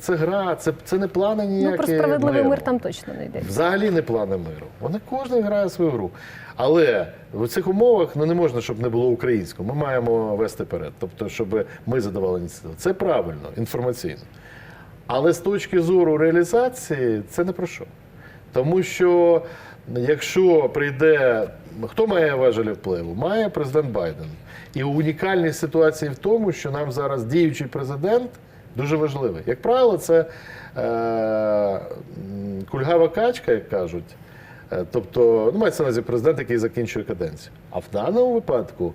Це гра, це, це не плани ніякі. Ну про справедливий мир там точно не йде. Взагалі не плани миру. Вони кожен грає свою гру. Але в цих умовах ну, не можна, щоб не було українського. Ми маємо вести перед. Тобто, щоб ми задавали ініціативу. Це правильно, інформаційно. Але з точки зору реалізації це не про що. Тому що якщо прийде, хто має важелі впливу? Має президент Байден. І унікальність ситуації в тому, що нам зараз діючий президент дуже важливий. Як правило, це е, кульгава качка, як кажуть. Е, Тобто, ну, мається на увазі президент, який закінчує каденцію. А в даному випадку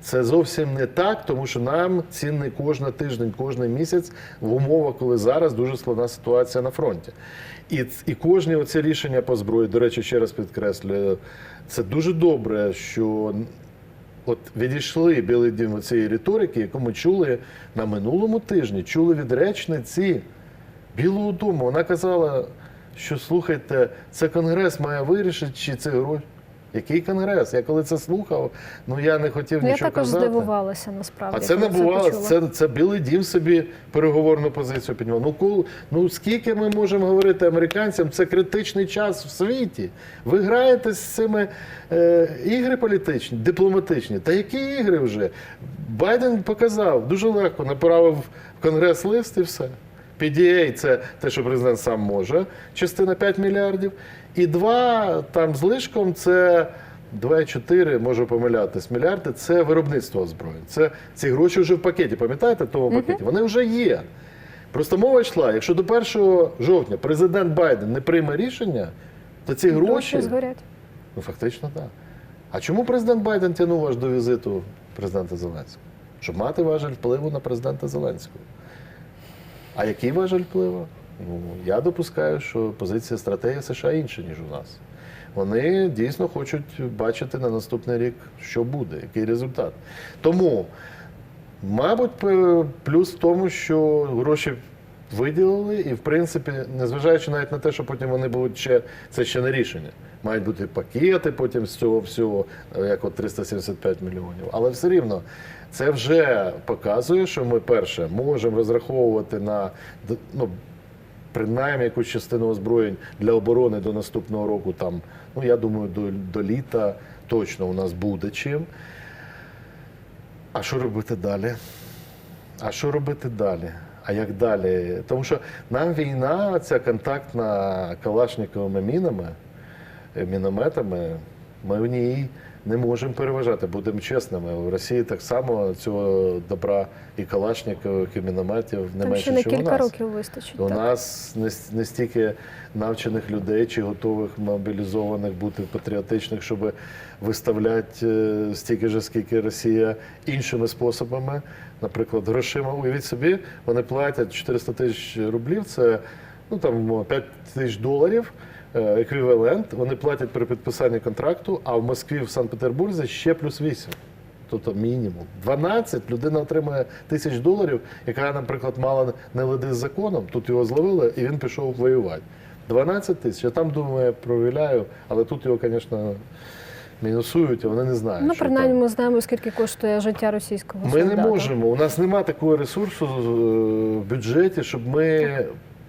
це зовсім не так, тому що нам цінний кожен тиждень, кожен місяць в умовах, коли зараз дуже складна ситуація на фронті. І, і кожні оці рішення по зброї, до речі, ще раз підкреслюю, це дуже добре, що от відійшли білий дім цієї риторики, яку ми чули на минулому тижні, чули від речниці Білого Дому. Вона казала, що слухайте, це конгрес має вирішити, чи це гроші. Який конгрес? Я коли це слухав, ну я не хотів Ну, я нічого також казати. здивувалася насправді. А це не бувало. почула. Це, це Білий Дім собі переговорну позицію піднімав. Ну, коли, ну скільки ми можемо говорити американцям, це критичний час в світі. Ви граєте з цими е, ігри політичні, дипломатичні. Та які ігри вже? Байден показав дуже легко, направив в Конгрес лист і все. PDA – це те, що президент сам може, частина 5 мільярдів. І два там з лишком це 2,4, можу помилятись, мільярди це виробництво озброєнь. Це ці гроші вже в пакеті. Пам'ятаєте, в тому пакеті? Вони вже є. Просто мова йшла, якщо до 1 жовтня президент Байден не прийме рішення, то ці гроші. Згорять. Ну, фактично, так. А чому президент Байден тягнув аж до візиту президента Зеленського? Щоб мати важель впливу на президента Зеленського. А який важель впливу? Ну, я допускаю, що позиція стратегії США інша, ніж у нас. Вони дійсно хочуть бачити на наступний рік, що буде, який результат. Тому, мабуть, плюс в тому, що гроші виділили, і, в принципі, незважаючи навіть на те, що потім вони будуть ще, це ще не рішення. Мають бути пакети потім з цього всього, як от 375 мільйонів. Але все рівно це вже показує, що ми перше можемо розраховувати на ну, принаймні якусь частину озброєнь для оборони до наступного року. Там, ну я думаю, до, до літа точно у нас буде чим. А що робити далі? А що робити далі? А як далі? Тому що нам війна, ця контактна калашниковими мінами, е, мінометами, ми в ній не можемо переважати, будемо чесними. В Росії так само цього добра і калашникових, і мінометів не Там менше, ще на у кілька нас. років вистачить. У так. нас не, не стільки навчених людей чи готових мобілізованих бути патріотичних, щоб виставляти е, стільки ж, скільки Росія іншими способами, наприклад, грошима. Уявіть собі, вони платять 400 тисяч рублів, це ну там 5 тисяч доларів. Е, Еквівалент вони платять при підписанні контракту, а в Москві, в Санкт-Петербурзі ще плюс 8. Тобто мінімум. 12 людина отримує тисяч доларів, яка, наприклад, мала не лади з законом, тут його зловили, і він пішов воювати. 12 тисяч. Я там думаю, провіляю, але тут його, звісно, мінусують, а вони не знають. Ну, принаймні, там. ми знаємо, скільки коштує життя російського Ми солдата. не можемо. У нас немає такого ресурсу е, в бюджеті, щоб ми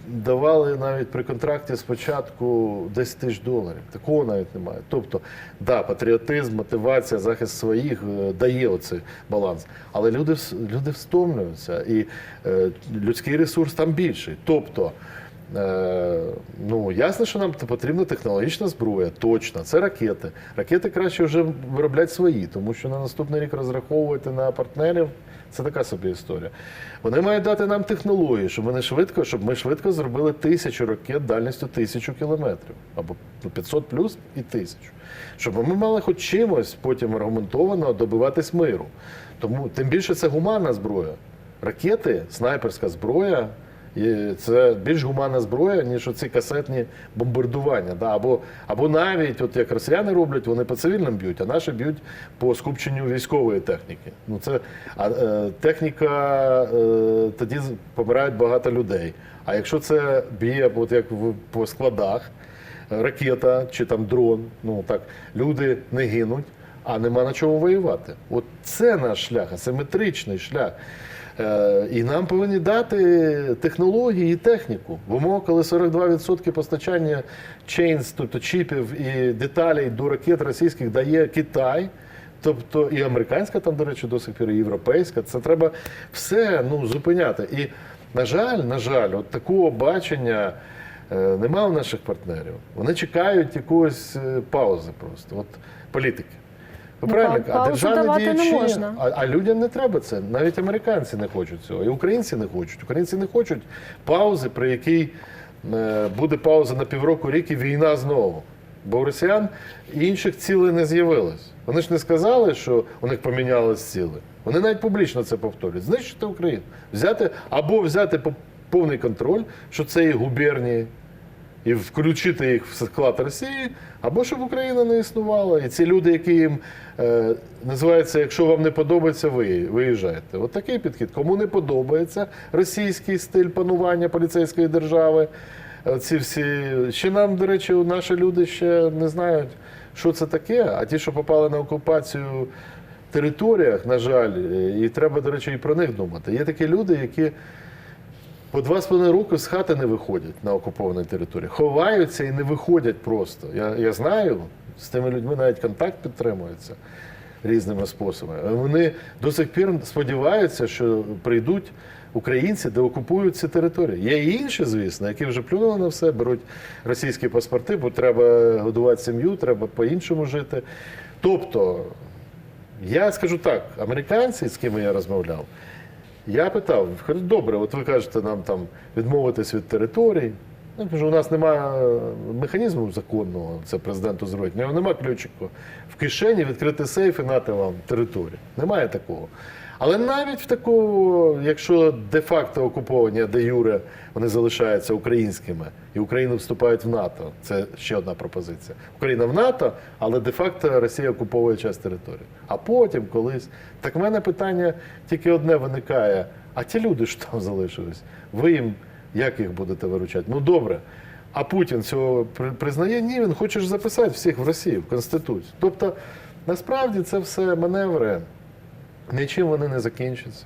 давали навіть при контракті спочатку 10 тисяч доларів. Такого навіть немає. Тобто, да, патріотизм, мотивація, захист своїх е, дає оцей баланс. Але люди, люди встомлюються, і е, людський ресурс там більший. Тобто. Е, ну, ясно, що нам потрібна технологічна зброя, точно. Це ракети. Ракети краще вже виробляти свої, тому що на наступний рік розраховувати на партнерів це така собі історія. Вони мають дати нам технології, щоб вони швидко, щоб ми швидко зробили тисячу ракет дальністю тисячу кілометрів, або ну, 500 плюс і тисячу. Щоб ми мали хоч чимось потім аргументовано добиватись миру. Тому тим більше це гуманна зброя. Ракети, снайперська зброя. І це більш гуманна зброя, ніж оці касетні бомбардування. Да? Або, або навіть, от як росіяни роблять, вони по цивільним б'ють, а наші б'ють по скупченню військової техніки. Ну, це, а, е, техніка, е, тоді помирають багато людей. А якщо це б'є, от як в, по складах, ракета чи там дрон, ну так, люди не гинуть. а нема на чому воювати. От це наш шлях, асиметричний шлях. Е, І нам повинні дати технології і техніку. Умовах, коли 42% постачання chains, тобто чіпів і деталей до ракет російських дає Китай. Тобто і американська там, до речі, до сих пір, і європейська. Це треба все ну, зупиняти. І, на жаль, на жаль, от такого бачення е, нема у наших партнерів. Вони чекають якоїсь е, паузи просто. От політики. Ну, правильно, па- паузу державні давати не можна. А, а людям не треба це. Навіть американці не хочуть цього. І українці не хочуть. Українці не хочуть паузи, при якій е, буде пауза на півроку рік і війна знову. Бо у росіян інших цілей не з'явилось. Вони ж не сказали, що у них помінялись ціли. Вони навіть публічно це повторюють. Знищити Україну. Взяти або взяти повний контроль, що це і губернії, і включити їх в склад Росії, або щоб Україна не існувала. І ці люди, які їм е, називається, якщо вам не подобається, ви виїжджаєте. От такий підхід. Кому не подобається російський стиль панування поліцейської держави. е, Ці всі ще нам, до речі, наші люди ще не знають, що це таке. А ті, що попали на окупацію територіях, на жаль, е, і треба, до речі, і про них думати. Є такі люди, які по два з половиною роки з хати не виходять на окупованій території. Ховаються і не виходять просто. Я, я знаю, з тими людьми навіть контакт підтримується різними способами. Вони до сих пір сподіваються, що прийдуть українці, де окупують ці території. Є і інші, звісно, які вже плюнули на все, беруть російські паспорти, бо треба годувати сім'ю, треба по-іншому жити. Тобто, я скажу так, американці, з ким я розмовляв, я питав, кажу, добре, от ви кажете нам там відмовитись від територій. Я кажу, у нас немає механізму законного, це президенту зробити. Нема ключику в кишені відкрити сейф і нати вам територію. Немає такого. Але навіть в такому, якщо де-факто окуповані, де юре вони залишаються українськими, і Україна вступають в НАТО. Це ще одна пропозиція. Україна в НАТО, але де-факто Росія окуповує часть території. А потім колись. Так в мене питання тільки одне виникає: а ті люди, що там залишились, ви їм як їх будете виручати? Ну добре. А Путін цього признає? Ні, він хоче ж записати всіх в Росію, в Конституцію. Тобто, насправді це все маневри. Нічим вони не закінчаться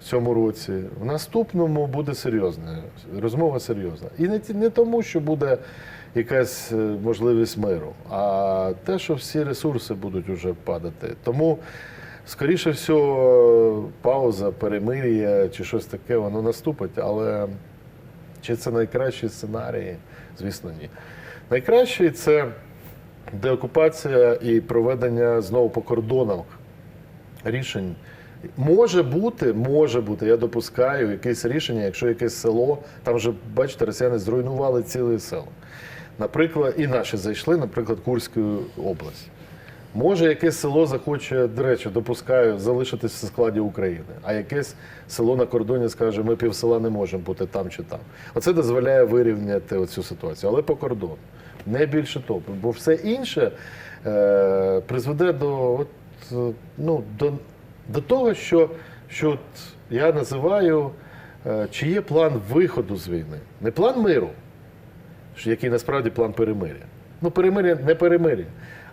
в цьому році. В наступному буде серйозна розмова серйозна. І не, не тому, що буде якась е, можливість миру, а те, що всі ресурси будуть вже падати. Тому, скоріше всього, пауза, перемир'я чи щось таке, воно наступить, але чи це найкращий сценарій? Звісно, ні. Найкращий це деокупація і проведення знову по кордонах рішень. Може бути, може бути, я допускаю якесь рішення, якщо якесь село, там вже, бачите, росіяни зруйнували ціле село. Наприклад, і наші зайшли, наприклад, Курську область. Може, якесь село захоче, до речі, допускаю, залишитись в складі України, а якесь село на кордоні скаже, ми пів села не можемо бути там чи там. Оце дозволяє вирівняти оцю ситуацію, але по кордону. Не більше того. Бо все інше е, призведе до, ну, до, до того, що, що от я називаю, е, чи є план виходу з війни. Не план миру, який насправді план перемиря. Ну, перемиря не перемиря,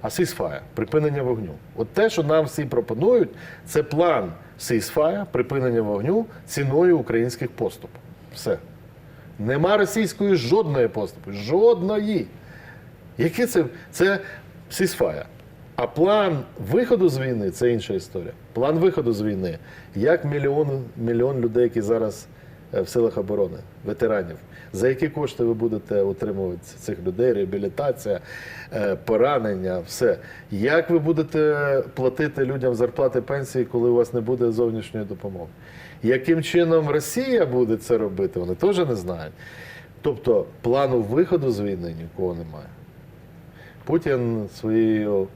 а сісфая, припинення вогню. От те, що нам всі пропонують, це план сісфая, припинення вогню ціною українських поступок. Все. Нема російської жодної поступи. Жодної. Які це? Це сісфая. А план виходу з війни це інша історія. План виходу з війни, як мільйон, мільйон людей, які зараз е, в силах оборони, ветеранів. За які кошти ви будете отримувати цих людей, реабілітація, е, поранення, все. Як ви будете платити людям зарплати пенсії, коли у вас не буде зовнішньої допомоги? Яким чином Росія буде це робити, вони теж не знають. Тобто плану виходу з війни нікого немає. Путін своєю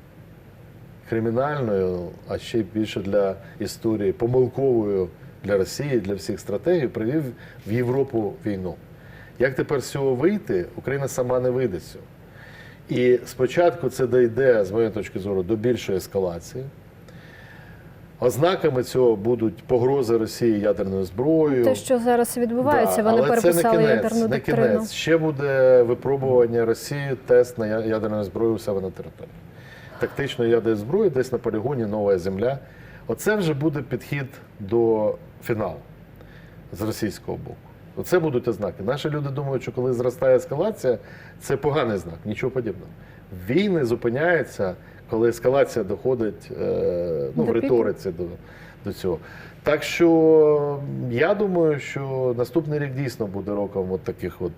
кримінальною, а ще більше для історії, помилковою для Росії, для всіх стратегій, привів в Європу війну. Як тепер з цього вийти, Україна сама не вийде з цього. І спочатку це дійде, з моєї точки зору, до більшої ескалації. Ознаками цього будуть погрози Росії ядерною зброєю. Те, що зараз відбувається, Да, вони але переписали це не кінець, ядерну не кінець. Ще буде випробування Росії, тест на ядерну зброю у себе на території. Тактичної ядерної зброї, десь на полігоні нова земля. Оце вже буде підхід до фіналу з російського боку. Оце будуть ознаки. Наші люди думають, що коли зростає ескалація, це поганий знак, нічого подібного. Війни зупиняються, коли ескалація доходить е, ну, в риториці до, до цього. Так що я думаю, що наступний рік дійсно буде роком от таких от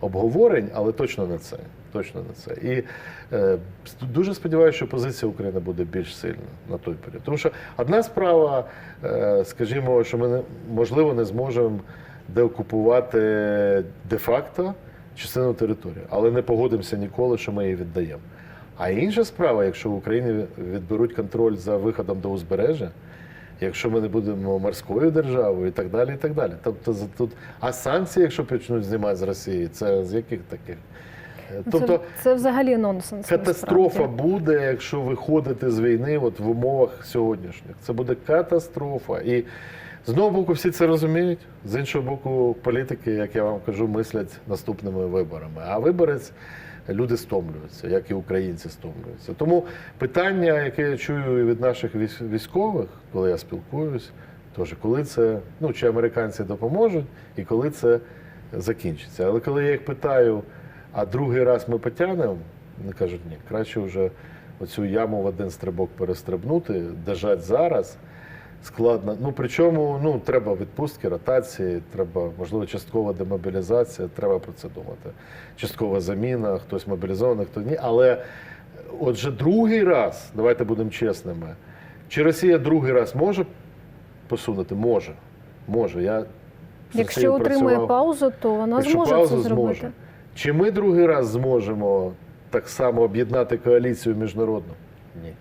обговорень, але точно не це. Точно не це. І е, дуже сподіваюся, що позиція України буде більш сильна на той період. Тому що одна справа, е, скажімо, що ми не, можливо не зможемо деокупувати де-факто частину території, але не погодимося ніколи, що ми її віддаємо. А інша справа, якщо в Україні відберуть контроль за виходом до узбережжя, якщо ми не будемо морською державою і так далі. і так далі. Тобто тут, а санкції, якщо почнуть знімати з Росії, це з яких таких? Е, Ну, Тобто це, це взагалі нонсенс. катастрофа насправді. буде, якщо виходити з війни от в умовах сьогоднішніх. Це буде катастрофа. І з одного боку всі це розуміють, з іншого боку, політики, як я вам кажу, мислять наступними виборами. А виборець люди стомлюються, як і українці стомлюються. Тому питання, яке я чую від наших військових, коли я спілкуюсь, теж коли це, ну чи американці допоможуть, і коли це закінчиться. Але коли я їх питаю, а другий раз ми потягнемо, вони кажуть, ні, краще вже оцю яму в один стрибок перестрибнути, держать зараз. Складно. Ну причому ну треба відпустки, ротації, треба можливо часткова демобілізація. Треба про це думати. Часткова заміна, хтось мобілізований, хто ні. Але отже, другий раз, давайте будемо чесними. Чи Росія другий раз може посунути? Може. Може. Я Якщо працював. паузу, то вона Якщо зможе паузу це зробити. зможе. Чи ми другий раз зможемо так само об'єднати коаліцію міжнародну? Ні.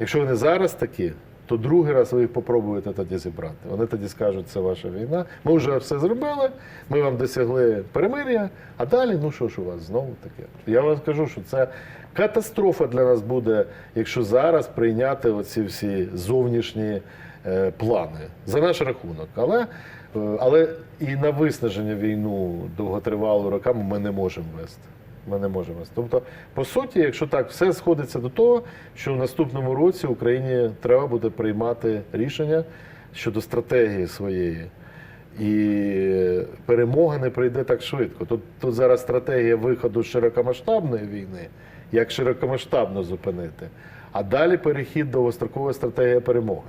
Якщо вони зараз такі, то другий раз ви їх попробуєте тоді зібрати. Вони тоді скажуть, це ваша війна. Ми вже все зробили, ми вам досягли перемир'я, а далі, ну що ж у вас знову таке? Я вам скажу, що це катастрофа для нас буде, якщо зараз прийняти оці всі зовнішні е, плани за наш рахунок. Але, е, але і на виснаження війну довготривалу роками ми не можемо вести. Ми не можемо. Тобто, по суті, якщо так, все сходиться до того, що в наступному році Україні треба буде приймати рішення щодо стратегії своєї. І перемога не прийде так швидко. Тут, тут зараз стратегія виходу з широкомасштабної війни, як широкомасштабно зупинити, а далі перехід довгострокової стратегії перемоги.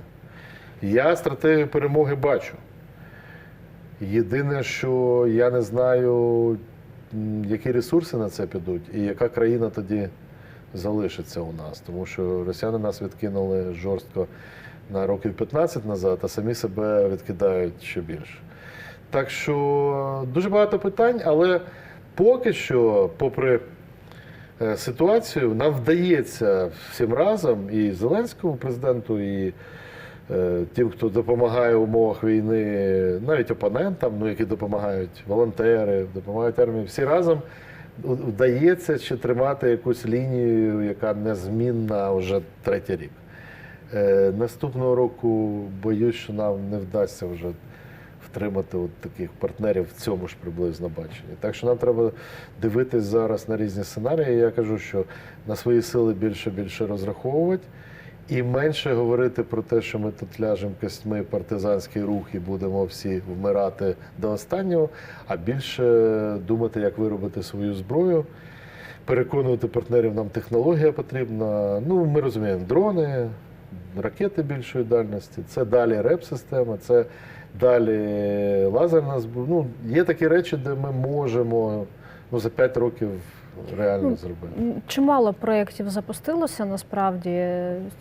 Я стратегію перемоги бачу. Єдине, що я не знаю, які ресурси на це підуть, і яка країна тоді залишиться у нас. Тому що росіяни нас відкинули жорстко на років 15 назад, а самі себе відкидають ще більше. Так що дуже багато питань, але поки що, попри е, ситуацію, нам вдається всім разом і Зеленському президенту, і тим, хто допомагає в умовах війни, навіть опонентам, ну які допомагають волонтери, допомагають армії, всі разом вдається ще тримати якусь лінію, яка незмінна вже третій рік. Е, Наступного року боюсь, що нам не вдасться вже втримати от таких партнерів в цьому ж приблизно баченні. Так що нам треба дивитись зараз на різні сценарії. Я кажу, що на свої сили більше більше розраховувати. І менше говорити про те, що ми тут ляжемо костьми партизанський рух і будемо всі вмирати до останнього, а більше думати, як виробити свою зброю, переконувати партнерів, нам технологія потрібна. Ну, ми розуміємо, дрони, ракети більшої дальності, це далі реп-система, це далі лазерна зброя. Ну, є такі речі, де ми можемо ну, за 5 років реально Ну, зробити. Чимало проєктів запустилося насправді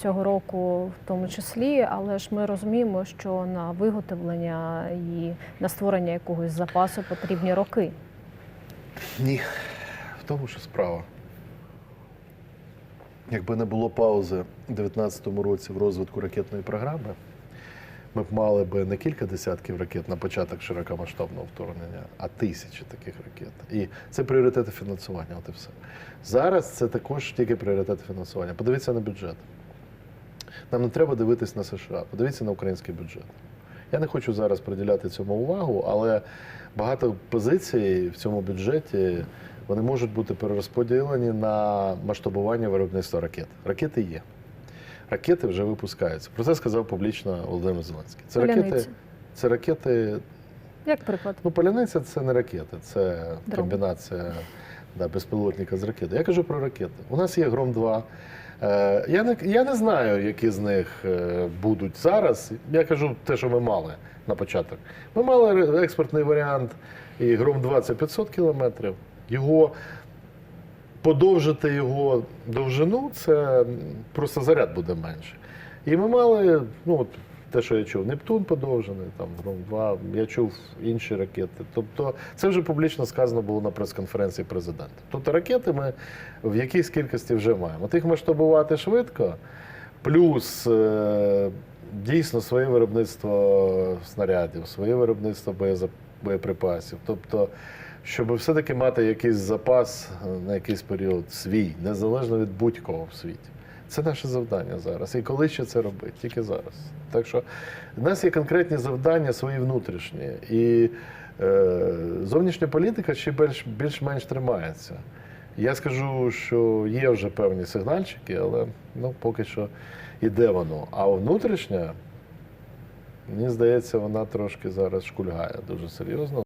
цього року, в тому числі, але ж ми розуміємо, що на виготовлення і на створення якогось запасу потрібні роки. Ні, в тому, що справа. Якби не було паузи у 2019 році в розвитку ракетної програми, ми б мали би не кілька десятків ракет на початок широкомасштабного вторгнення, а тисячі таких ракет. І це пріоритети фінансування. От і все. Зараз це також тільки пріоритети фінансування. Подивіться на бюджет. Нам не треба дивитись на США, подивіться на український бюджет. Я не хочу зараз приділяти цьому увагу, але багато позицій в цьому бюджеті вони можуть бути перерозподілені на масштабування виробництва ракет. Ракети є. Ракети вже випускаються. Про це сказав публічно Володимир Зеленський. Це ракети, це ракети. Як приклад? Ну, паляниця це не ракети, це Дрон. комбінація да, безпілотника з ракети. Я кажу про ракети. У нас є Гром 2. Е, я, не, я не знаю, які з них е, будуть зараз. Я кажу те, що ми мали на початок. Ми мали експортний варіант, і Гром 2 це 500 кілометрів. Його подовжити його довжину, це просто заряд буде менше. І ми мали, ну от те, що я чув, Нептун подовжений, там Гром 2, я чув інші ракети. Тобто це вже публічно сказано було на прес-конференції президента. Тобто ракети ми в якійсь кількості вже маємо. От їх масштабувати швидко, плюс е, дійсно своє виробництво снарядів, своє виробництво боєприпасів. Тобто, щоб все-таки мати якийсь запас е, на якийсь період свій, незалежно від будь-кого в світі. Це наше завдання зараз. І коли ще це робити? Тільки зараз. Так що в нас є конкретні завдання свої внутрішні. І е, зовнішня політика ще більш, більш-менш тримається. Я скажу, що є вже певні сигнальчики, але ну, поки що іде воно. А внутрішня, мені здається, вона трошки зараз шкульгає дуже серйозно.